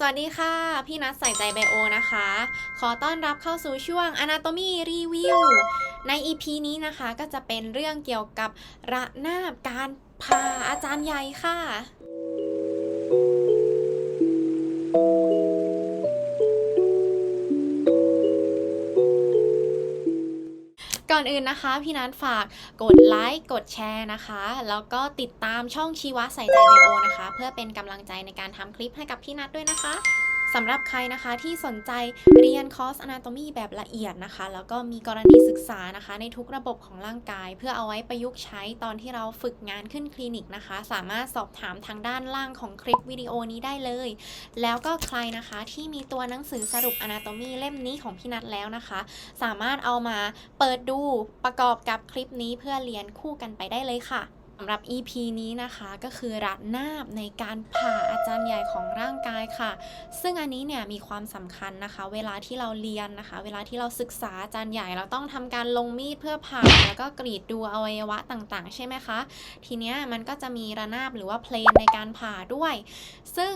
สวัสดีค่ะ พี่นัทใส่ใจไบโอนะคะ ขอต้อนรับเข้าสู่ช่วง Anatomy Review ใน EP นี้นะคะก็จะเป็นเรื่องเกี่ยวกับระนาบการผ่าอาจารย์ใหญ่ค่ะ ก่อนอื่นนะคะ พี่นัทฝากกดไลค์กดแชร์นะคะ แล้วก็ติดตามช่องชีวะใส่ใจไบโอนะคะ เพื่อเป็นกำลังใจในการทำคลิปให้กับพี่นัทด้วยนะคะ สำหรับใครนะคะที่สนใจเรียนคอร์ส Anatomy แบบละเอียดนะคะ แล้วก็มีกรณีศึกษานะคะ ในทุกระบบของร่างกาย เพื่อเอาไว้ประยุกต์ใช้ตอนที่เราฝึกงานขึ้นคลินิกนะคะ สามารถสอบถามทางด้านล่างของคลิปวิดีโอนี้ได้เลย แล้วก็ใครนะคะที่มีตัวหนังสือสรุป Anatomy เล่มนี้ของพี่นัทแล้วนะคะ สามารถเอามาเปิดดูประกอบกับคลิปนี้เพื่อเรียนคู่กันไปได้เลยค่ะ สำหรับ EP นี้นะคะก็คือรัดนาบในการผ่าอาจารย์ใหญ่ของร่างกายค่ะ ซึ่งอันนี้เนี่ยมีความสำคัญนะคะ เวลาที่เราเรียนนะคะ เวลาที่เราศึกษาอาจารย์ใหญ่เราต้องทำการลงมีดเพื่อผ่าแล้วก็กรีดดูอวัยวะต่างๆ ใช่ไหมคะ ทีเนี้ยมันก็จะมีระนาบหรือว่าเพลนในการผ่าด้วย ซึ่ง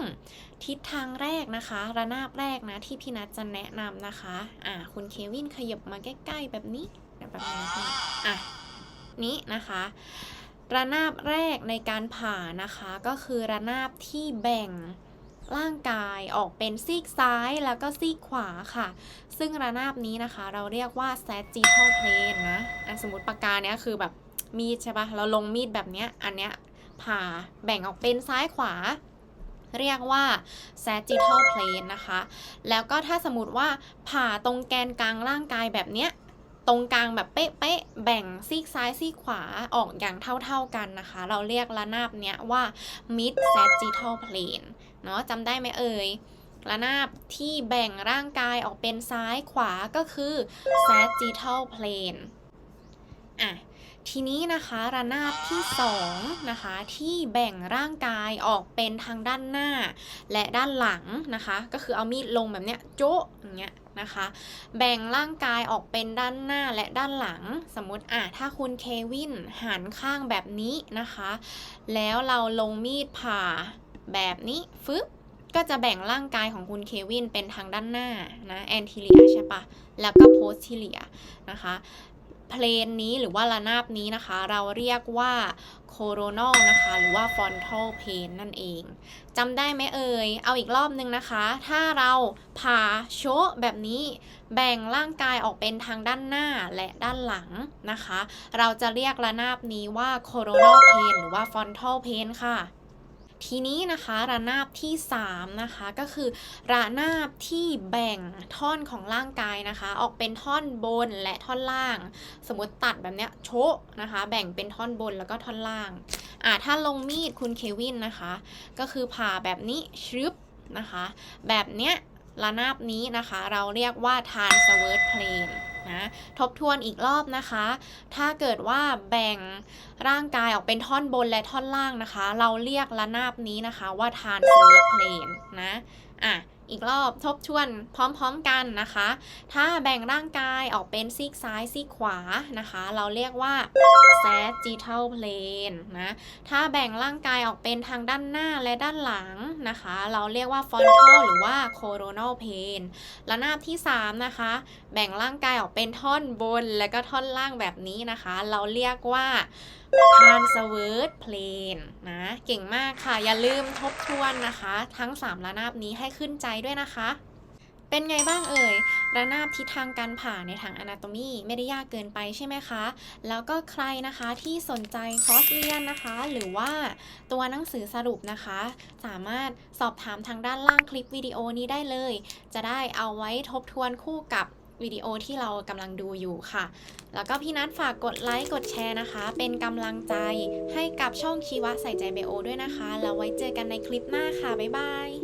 ทิศทางแรกนะคะ ระนาบแรกนะที่พี่นัทจะแนะนำนะคะอ่าคุณเควินขยับมาใกล้ๆแบบนี้แบบนี้อะนี้นะคะ ระนาบแรกในการผ่านะคะก็คือระนาบที่แบ่งร่างกายออกเป็นซีกซ้ายแล้วก็ซีกขวาค่ะ ซึ่งระนาบนี้นะคะ เราเรียกว่า sagittal plane นะอะสมมติปากกาเนี้ยคือแบบมีดใช่ปะเราลงมีดแบบเนี้ยอันเนี้ยผ่าแบ่งออกเป็นซ้ายขวา เรียกว่า sagittal plane นะคะ แล้วก็ถ้าสมมติว่าผ่าตรงแกนกลางร่างกายแบบเนี้ย ตรงกลางแบบเป๊ะๆแบ่งซีกซ้ายซีกขวาออกอย่างเท่าๆกันนะคะ เราเรียกระนาบเนี้ยว่า mid sagittal plane เนาะจำได้ไหมเอ่ยระนาบที่แบ่งร่างกายออกเป็นซ้ายขวาก็คือ sagittal plane อะทีนี้นะคะระนาบที่2นะคะที่แบ่งร่างกายออกเป็นทางด้านหน้า และด้านหลังนะคะ ก็คือเอามีดลงแบบเนี้ยโจ๊ะอย่างเงี้ย นะคะ แบ่งร่างกายออกเป็นด้านหน้าและด้านหลัง สมมติอะถ้าคุณเควินหันข้างแบบนี้นะคะ แล้วเราลงมีดผ่าแบบนี้ฟึบก็จะแบ่งร่างกายของคุณเควินเป็นทางด้านหน้านะแอนทิเลียใช่ปะแล้วก็โพสทิเลียนะคะ เพลนนี้หรือว่าระนาบนี้นะคะ เราเรียกว่าโคโรน a l นะคะ หรือว่า frontal plane นั่นเองจำได้ไหมเอ่ย เอาอีกรอบนึงนะคะ ถ้าเราผ่าโชแบบนี้แบ่งร่างกายออกเป็นทางด้านหน้าและด้านหลังนะคะ เราจะเรียกระนาบนี้ว่า coronal plane หรือว่า frontal plane ค่ะ ทีนี้นะคะระนาบที่ 3 นะคะ ก็คือระนาบที่แบ่งท่อนของร่างกายนะคะ ออกเป็นท่อนบนและท่อนล่าง สมมติตัดแบบเนี้ยโชะนะคะ แบ่งเป็นท่อนบนแล้วก็ท่อนล่างอ่าถ้าลงมีดคุณเควินนะคะ ก็คือผ่าแบบนี้ชึบนะคะ แบบเนี้ยระนาบนี้นะคะ เราเรียกว่า transverse plane นะทบทวนอีกรอบนะคะ ถ้าเกิดว่าแบ่งร่างกายออกเป็นท่อนบนและท่อนล่างนะคะ เราเรียกระนาบนี้นะคะว่าทานเซอร์เพลนนะอะ อีกรอบทบทวนพร้อมๆกันนะคะ ถ้าแบ่งร่างกายออกเป็นซีกซ้ายซีกขวานะคะ เราเรียกว่า sagittal plane นะถ้าแบ่งร่างกายออกเป็นทางด้านหน้าและด้านหลังนะคะ เราเรียกว่า frontal หรือว่า coronal plane ระนาบที่ 3 นะคะ แบ่งร่างกายออกเป็นท่อนบนและก็ท่อนล่างแบบนี้นะคะ เราเรียกว่า transverse plane นะ เก่งมากค่ะ อย่าลืมทบทวนนะคะ ทั้ง 3 ระนาบนี้ให้ขึ้นใจด้วยนะคะ เป็นไงบ้างเอ่ย ระนาบทิศทางการผ่าในทาง Anatomy ไม่ได้ยากเกินไปใช่ไหมคะ แล้วก็ใครนะคะที่สนใจคอร์สเรียนนะคะ หรือว่าตัวหนังสือสรุปนะคะ สามารถสอบถามทางด้านล่างคลิปวิดีโอนี้ได้เลย จะได้เอาไว้ทบทวนคู่กับวิดีโอที่เรากำลังดูอยู่ค่ะ แล้วก็พี่นัทฝากกดไลค์ กดแชร์นะคะ เป็นกำลังใจให้กับช่องชีวะใส่ใจไบโอด้วยนะคะ แล้วไว้เจอกันในคลิปหน้าค่ะ บ๊ายบาย